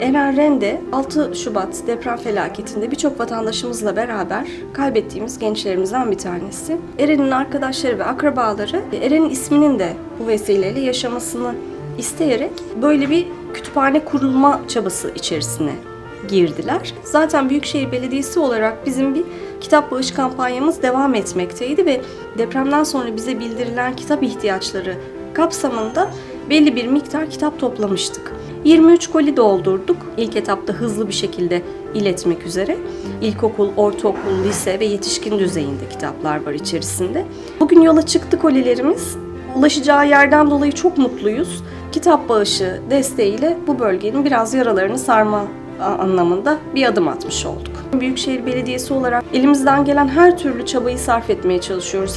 Eren Rende 6 Şubat deprem felaketinde birçok vatandaşımızla beraber kaybettiğimiz gençlerimizden bir tanesi. Eren'in arkadaşları ve akrabaları Eren'in isminin de bu vesileyle yaşamasını isteyerek böyle bir kütüphane kurulma çabası içerisine girdiler. Zaten Büyükşehir Belediyesi olarak bizim bir kitap bağış kampanyamız devam etmekteydi ve depremden sonra bize bildirilen kitap ihtiyaçları kapsamında belli bir miktar kitap toplamıştık. 23 koli doldurduk. İlk etapta hızlı bir şekilde iletmek üzere. İlkokul, ortaokul, lise ve yetişkin düzeyinde kitaplar var içerisinde. Bugün yola çıktı kolilerimiz. Ulaşacağı yerden dolayı çok mutluyuz. Kitap bağışı desteğiyle bu bölgenin biraz yaralarını sarma anlamında bir adım atmış olduk. Büyükşehir Belediyesi olarak elimizden gelen her türlü çabayı sarf etmeye çalışıyoruz.